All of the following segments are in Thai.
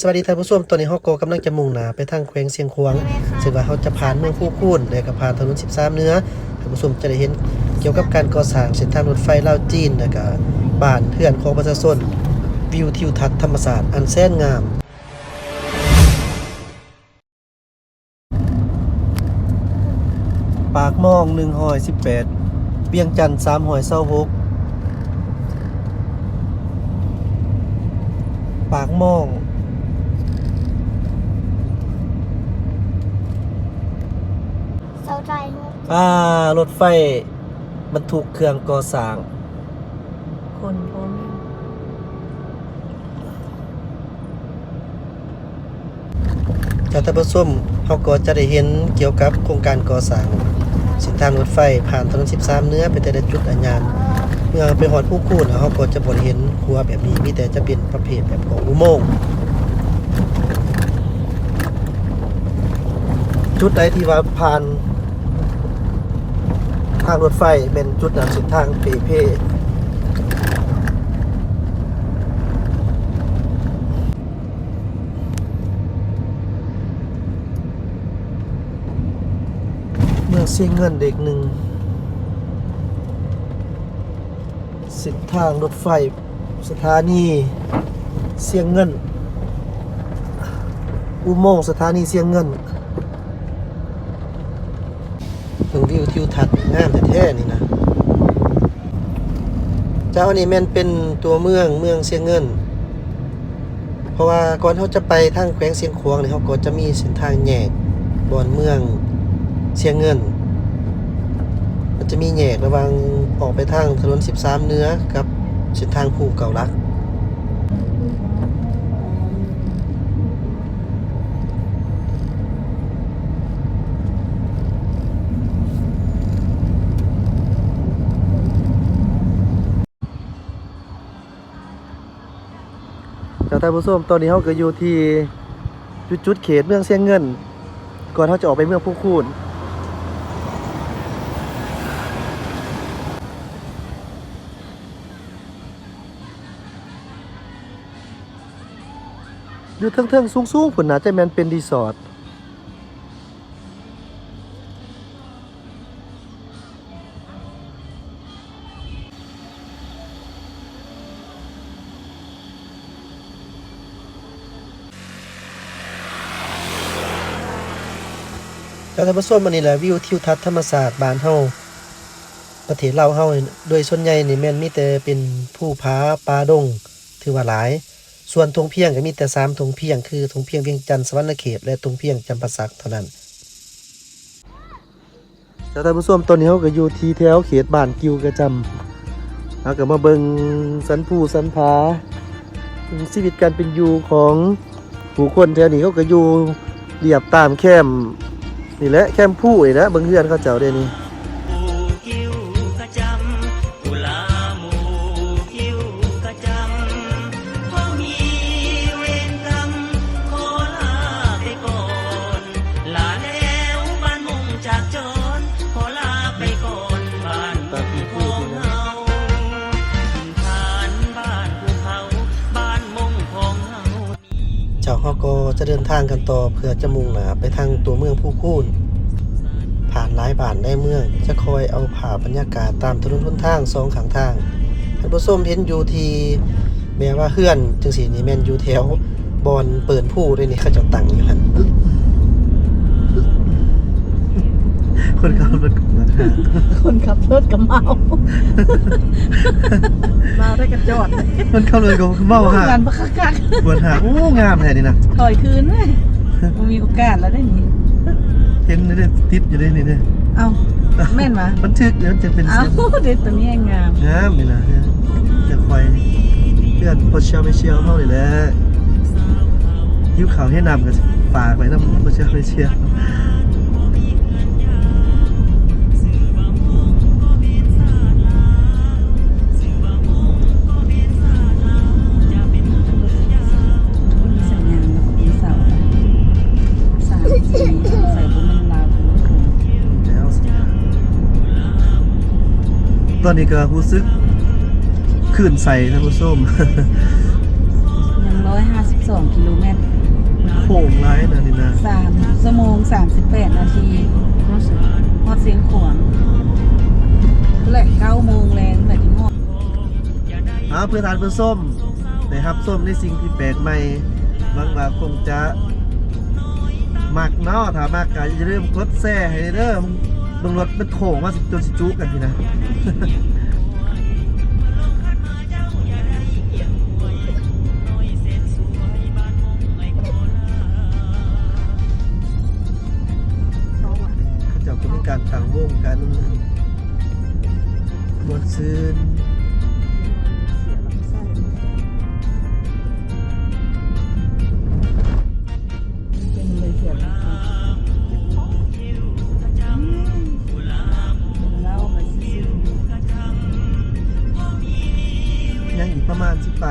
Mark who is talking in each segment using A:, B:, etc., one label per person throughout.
A: สวัสดีท่านผู้ชมตอนนี้ฮาก็กกำลังจะมุ่งหน้าไปทางแขวงเสียงขวงซึ่งว่าเฮาจะผ่านเมืองผู้คูนแล้วก็ผ่านถนน 13 เนื้อท่านผู้ชมจะได้เห็นเกี่ยวกับการก่อสร้างเส้นทางรถไฟลาวจีนแล้วก็บ้านเรือนของประชาชนวิวทิวทัศน์ธรรมศาสตร์อันแสนงามปากหม่อง118เวียงจันทน์326ปากม่อง
B: เสาใจลูก
A: อ่ารถไฟบรรทุกเครื่องก่อสร้าง
B: คนพร้อม
A: จากท่านผู้ชมเขาก็จะได้เห็นเกี่ยวกับโครงการก่อสร้างเส้นทางรถไฟผ่านถนน13 เนื้อไปแต่ละจุดอันยานเมื่อไปหอดผู้คูนเขาก็จะบ่ได้เห็นครัวแบบนี้มีแต่จะเป็นประเภทแบบของอุโมงค์จุดใดที่ว่าผ่าน ทางรถไฟเป็นจุดนั้นเส้นทางเปเพเมืองเสียงเงินเด็กหนึ่งส้นทางรถไฟสถานีเสียงเงิน อุโมงค์สถานีเสียงเงินเบิ่งวิวทิวทัศน์ งามแท้ๆนี่นะ เจ้านี่แม่นเป็นตัวเมืองเมืองเสียงเงิน เพราะว่าก่อนเขาจะไปทางแขวงเสียงขวางนี่เขาก็จะมีเส้นทางแยกบอนเมืองเสียงเงิน มันจะมีแยกระหว่างออกไปทางถนน 13 เนื้อกับเส้นทางภูเก่าลัก ท่านผู้ชมตอนนี้เขาก็อยู่ที่จุดจุดเขตเมืองเสียงเงิน ก่อนเขาจะออกไปเมืองผู้คูนอยู่เทิงๆสูงๆผุนนะจะแมนเป็นรีสอร์ท แล้วท่านผู้ชมมันนี่แหละวิวทิวทัศน์ธรรมศาสตร์บ้านเฮาประเทศเราเฮาโดยส่วนใหญ่นี่แม่นมีแต่เป็นภูผาป่าดง ถือว่าหลาย ส่วนทงเพียงก็มีแต่สามทงเพียงคือทงเพียงเวียงจันทร์สวรรณเขตและทงเพียงจำปาสักเท่านั้นแล้วท่านผู้ชมตอนนี้เขาก็อยู่ที่แถวเขตบ้านกิวกระจำเราก็มาเบิงสันผู้สันผาชีวิตการเป็นอยู่ของผู้คนแถวนี้เขาก็อยู่เรียบตามแคม นี่แหละแคมพูนี่แหละเบิงเฮือนเขาเจ้าเด้นี่ ดินทางกันต่อเพื่อจะมุ่งหน้าไปทางตัวเมืองผู้คูนผ่านหลายบ้านในเมือง จะคอยเอาผ่าบรรยากาศตามถนนหนทางสองข้างทางท่านผู้ชมเห็นอยู่ทีแม้ว่าเฮือนจังสีนี้แม่นอยู่แถวบอลเปิดผู้ด้วยนี่เขาจะตั้งอยู่หัน คนขับรถมา
C: คนขับรถกับเมา มาได้กันจอดเลย
A: คนขับรถก็เมาฮะ
C: งานประคัก
A: ปวดหาโอ้งามแท้นี่นะ
C: ๆถอยคืนเลยมันมีโอกาสแล้วได้หนี
A: เห็นนี่เด้อติดอยู่ได้นี่เด้อ
C: เอาแม่นมา
A: บันทึกเดี๋ยวจะเป็น
C: เอา
A: เส้น
C: เด็ดตัวนี้งาม
A: งามนี่นะจะคอยเพื่อนพอเชียวไม่เชียวเท่าเลยแหละยิ้วขาวให้นำกันฝากไว้น้ำพอเชียวไม่เชียว อนนี้ก็รู้สึกขึ้นใส่ท่านผู้ชม
C: ยังร้อยห้าสิบสองกิโลเมตร
A: ค้งร้ายนะนี่นะ
C: สามชั่วโมงสามสิบแปดนาทีฮอดเสียงขวางแหละเก้าโมงแรงแบบที่ฮอด
A: เอาเพื่อทานเพื่อส้มนะครับส้มในสิ่งที่แปลกใหม่หวังว่าคงจะมักเนาะถ้ามักก็อย่าลืมกดแซ่ให้เด้อ เบิ่งรถมันโถงว่าสิจนสิจุกันทีนะ
C: เขา
A: จะมีการต่างวงกันบนซื้
C: อ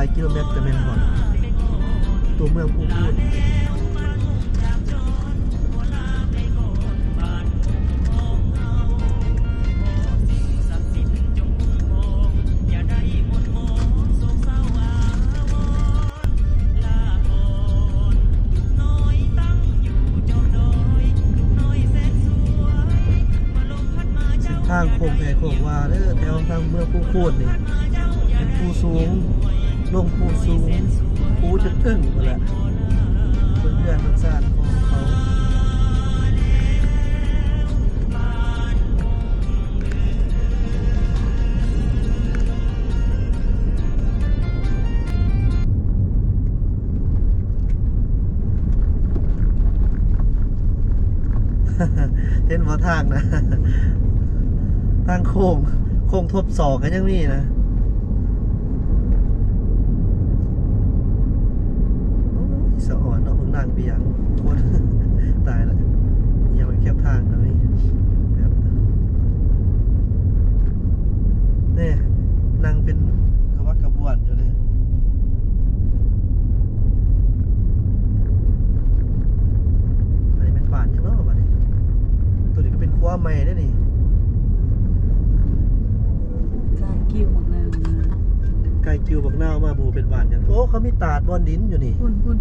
C: า
A: ยกิโลเมตรจะแม่นฮอดตัวเมืองภูพูดทางโค้งแพโค้งว่าเด้อแถวทางเมืองภูพูดนี่เป็นางนะ ทางโค้ง โค้งทบสองกันยังมีนะอ้ยสะอ่อนเนาะเพิ่งนั่งเบียร ตายละยังไม่แคบทางนะนี่ครับนี่นั่งเป็นกระวักกระบวนอยู่เลยอันนี้เป็นบ้านยังเนาะบ้านนี้ตัวนี้ก็เป็นครัว ใหม่ได้อนี่
C: ๆการกิ้วของนางมา
A: ไก่จิวบักนาวมาบูเป็นบ้านยังโอ้เขามีตาดบอนดินอยู่นี่
C: พุ่นพุ่น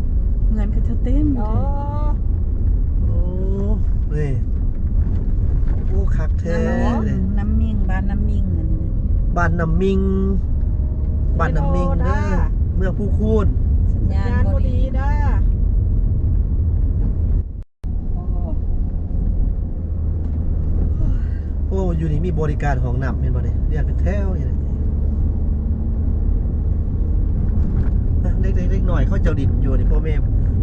C: เงินเขาจะเต็มอยู่
A: โอ้นี่โอ้คักแท้
C: เลย
A: เลย
C: น้ำมิ่งบ้านน้ำมิ่งอันนี้นะ
A: บ้านน้ำมิงบ้านน้ำมิงเด้อเมืองผู้คูน
C: สัญญาณพอดี
B: ด้า
A: โอ้อยู่นี่มีบริการของน้ำเห็นบ่เนี่ยเรียกเป็นแถวอย่างนี้นะเด็กๆเล็กหน่อยเขาเจ้าดินอยู่นี่พ่อแม่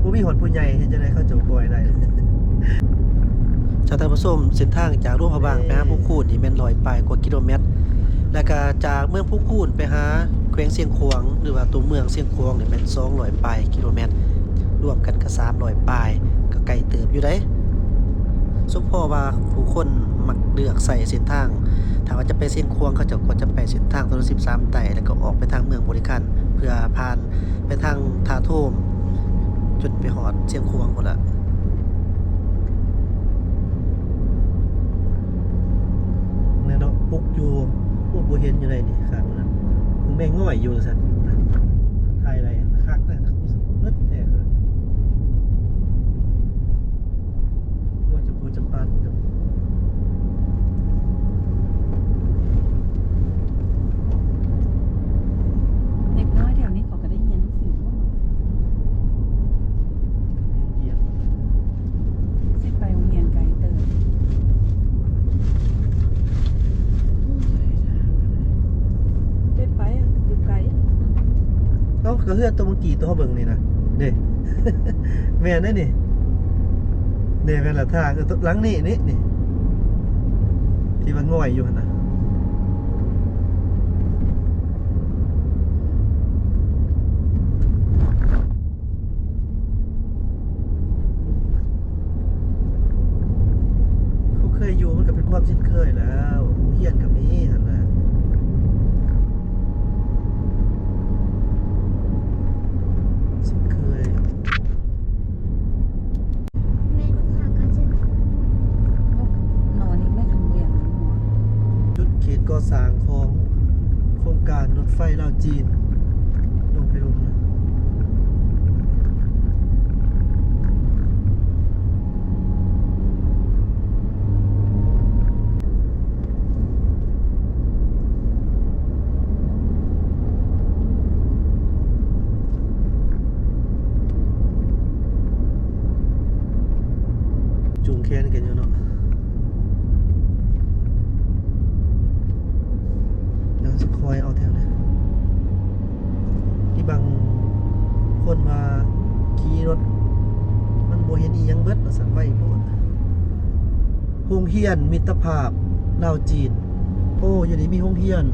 A: ผู้มีหดผู้ใหญ่เห็นจะได้เขาเจ้าปล่อยได้ชาวตาผสมเส้นทางจากรูปพระบางไปหาผู้คูนนี่แม่นลอยปลายกว่ากิโลเมตร แล้วก็จากเมืองผู้คูนไปหาแขวงเสียงขวางหรือว่าตัวเมืองเสียงขวางเนี่ยแม่น200ปลายกิโลเมตร รวมกันก็300ปลายก็ไกลเติบอยู่ได้สมพ่อว่าผู้คน มักเลือกใส่เส้นทางถ้าว่าจะไปเส้นควงเขาจะก็จะไปเส้นทางถนน13 ไต่แล้วก็ออกไปทางเมืองบริการเพื่อผ่านไปทางทาโทมจนไปหอดเสียงควงหมดละเนี่ยเนาะปุกอยู่พวกบ่เห็นอยู่ไหนนี่ครับนั้นมึงแม่งง่อยอยู่ซั่นทายอะไรคักเลยนะเอิดแท้เลยว่าจะพูจะปานจะ
C: เด็กน้อยแถวนี้เขาก็ได้เรียนหนังสือว่า
A: เหยียบ
C: สิไปโรงเรียนไกลเติม
B: ได้ไปอะอยู่ไกล
A: เฮือนตัวเมื่อกี้ตัวเบิ่งนี่นะเด้แม่นั่นนี่เด้แม่นละทางเออตัวหลังนี่นี่นี่ที่มันง่อยอยู่นะเขาเคยอยู่มันก็เป็นความชินเคยแล้วเฮียนกับมีหั่นน่ะ สิเคย
B: แม่ลูกค้าก็จะ
C: นอนนี่ไม่ทำเรียนหัว
A: แค้นกันอยู่เนาะเดี๋ยวจะคอยเอาแถวนี้ที่บางคนมาขี่รถ มันบ่เห็นอีหยังเบิดว่าสั่นไว้โพดโรงเรีย นมิตรภาพลาวจีน โอ้อยู่นี่มีห้องเฮียน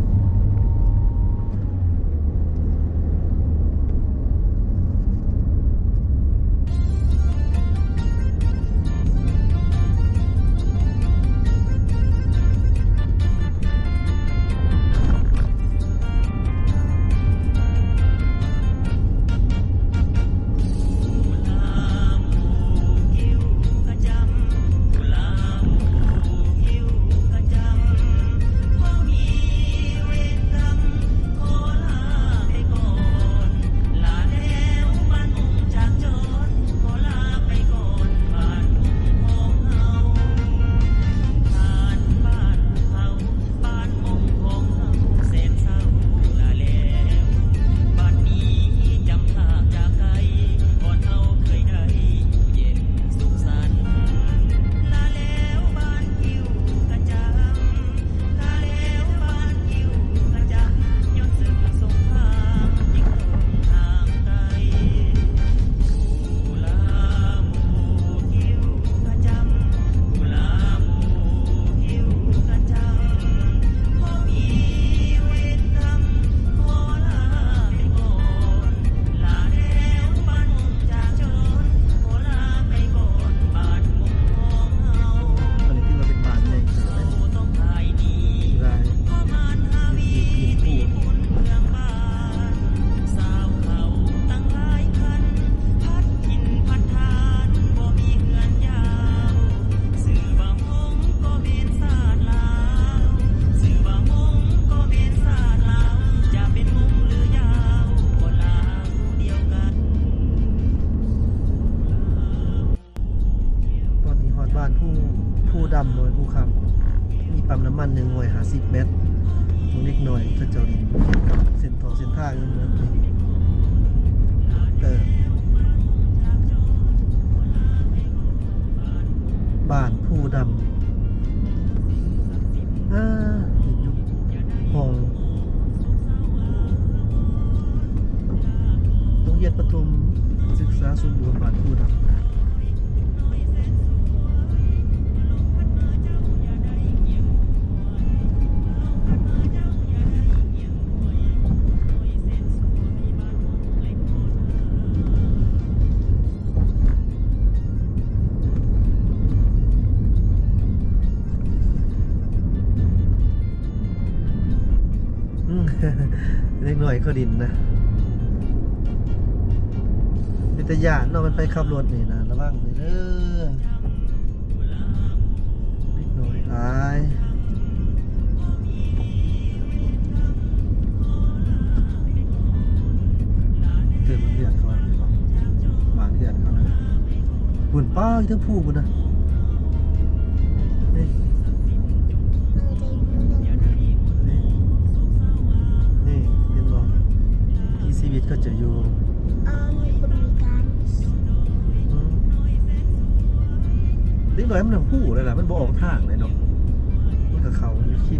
A: อันหนึ่งหน่วยหาสิบเมตรตรงเล็กหน่อยก็เจ้าดินเส้นทองเส้นทางนี่มันเออบ้านผู้ดำอ่าห้องโรงเรียนปฐมศึกษาสมบูรณ์บ้านผู้ดำ เล็กหน่อยเขาดินนะเป็นตะยานเนาะมันไปขับรถนี่นะระวังเลยเด้อเล็กหน่อยอายเกิดมันเรียนเขาบ้างบางเรียนเขานะบุญป้าอยู่ทั้งผู้บุญนะ วิตก็จะอยู่อืมเล็กน้อยมันหู้เลยล่ะมันบ่ออกทางเลยเนาะมันกับเขามันคิ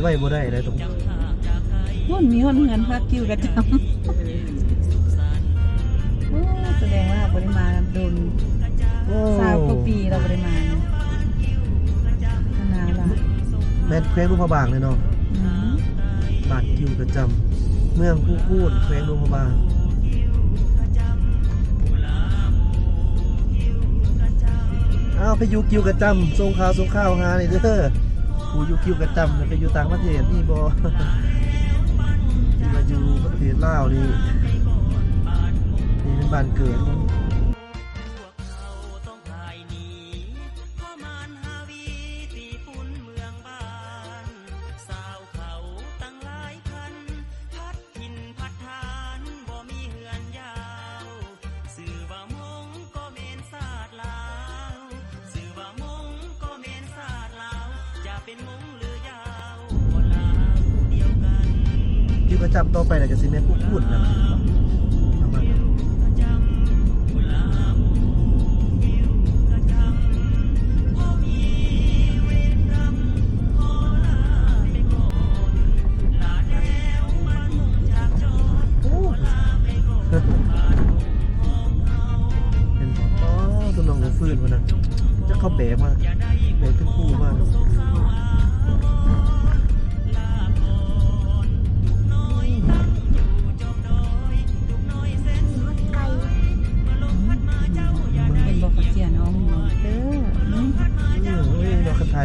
A: ไว้บ่ได้เลยตรงนี้
C: หุ่นมีหุ่นเงินพักคิวกระจำโอ้แสดงว่าปริมาณโดน
A: โอ้
C: สาวกว่าปีเราปริมาณนานละ
A: แม่นแขวงลุงพระบางเลยเนาะ
C: อืม
A: บาดกิวประจำเมืองผู้พูดแขวงลุงพระบางอ้าวไปอยู่กิวกระจำส่งข่าวส่งข่าวหานี่เด้อ ผู้อยู่กิวกระจำน่ะไปอยู่ต่างประเทศนี่บอมาอยู่ประเทศลาวนี่นี่เป็นบ้านเกิด
D: กิวกระ
A: จำต่อไปน่ะก็สิแม่นผู้พูดนะประมาณนั้นโอ้เป็นอ๋อตัวน้องหัวฟื้นมันนะจะเข้าแบกมาแบกขึ้นคู่มาก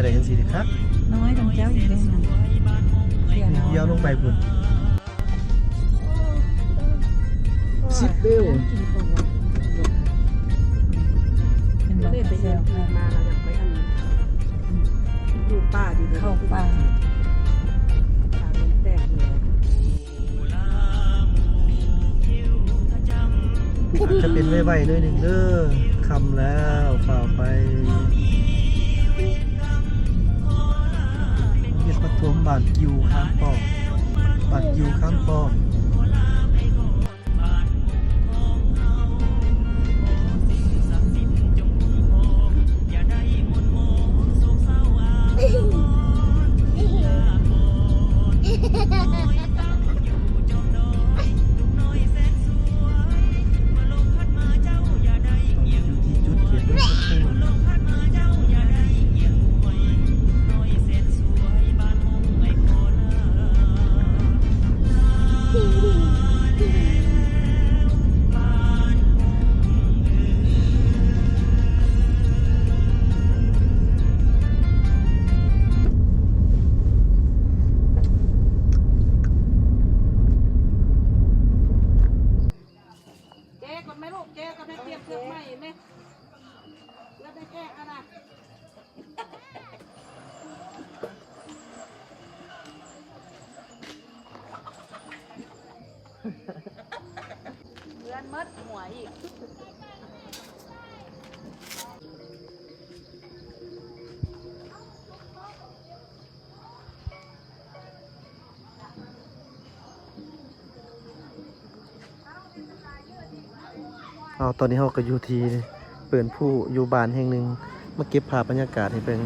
A: ได้ยังสิครับ
C: น้อยของเจ้าอยู่ได้นั่นเสียน้อง
A: เดียวลงไปพุ่นสิบเบล
C: เป็นบอก
B: เล่น
C: กับ
B: ไป
C: เสี
B: เยี่
C: ย
B: ยม
C: น้อง
B: มาแล้วอยากไปอันอยู่ป่าดีเลย
C: เข้าป่า
B: ทางมันแตกเลย
A: อาจจะเป็นไวๆหน่อยหนึ่งเด้อคำแล้วฝ่าไป ผมบัตรยูข้างปอบบัตร
B: ยูข้างปอบ เอา
A: ตอนนี้เราก็อยู่ที่เปิดผู้อยู่บ้านแห่งหนึ่งมาเก็บภาพบรรยากาศให้เป็น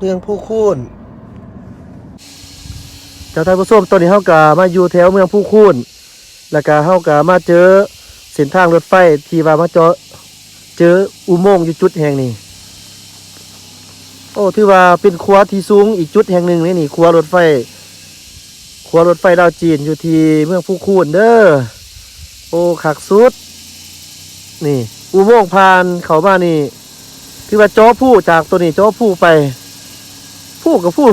A: เรื่องผู้คูนเจ้าท่านผู้ชมตอนนี้เฮากามาอยู่แถวเมืองผู้คูนแล้วก็เฮากามาเจอเส้นทางรถไฟที่ว่ามาเจาะเจออุโมงค์อยู่จุดแห่งนี้ โอ้ถือว่าเป็นครัวที่สูงอีกจุดแห่งหนึ่งนี่นี่ครัวรถไฟครัวรถไฟดาวจีนอยู่ที่เมืองผู้คูนเด้อโอ้ขักสุด นี่ อุโมงค์ผ่านเขามานี่ถือว่าจ้อผู้จากตัวนี้จ้อผู้ไป ผู้กับผู้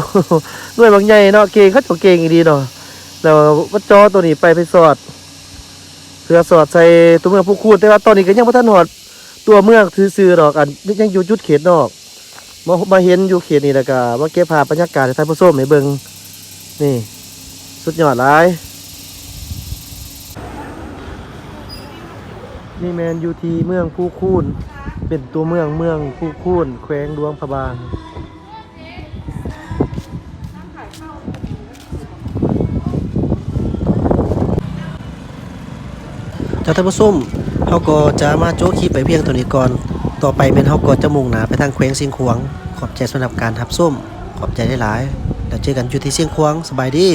A: ด้วยบางใหญ่เนาะเก่งเขาจะเก่งอีดีเนาะแล้วว่าจอตัวนี้ไปไปสอดเพื่อสอดใส่ตัวเมืองผู้คูดแต่ว่าตอนนี้ก็ยังบ่ทันหอดตัวเมืองซื่อๆดอกอันยังอยู่จุดเขตนอกมามาเห็นอยู่เขตนี่แล้วก็มาเก็บภาพบรรยากาศให้ท่านผู้ชมให้เบิ่งนี่
E: สุดยอดหลายนี่แมนอยู่ที่เมืองผู้คูนเป็นตัวเมืองเมืองผู้คูนแขวงหลวงพระบาง จาท่านผู้ชมเฮาก็จะมาโจ้คลิปไปเพียงตัวนี้ก่อน ต่อไปเป็นเฮาก็จะมุ่งหนาไปทางแขวงเสียงขวางขอบใจสำหรับการทับส้ม ขอบใจได้หลายแล้วเจอกันอยู่ที่เสียงขวางสบายดี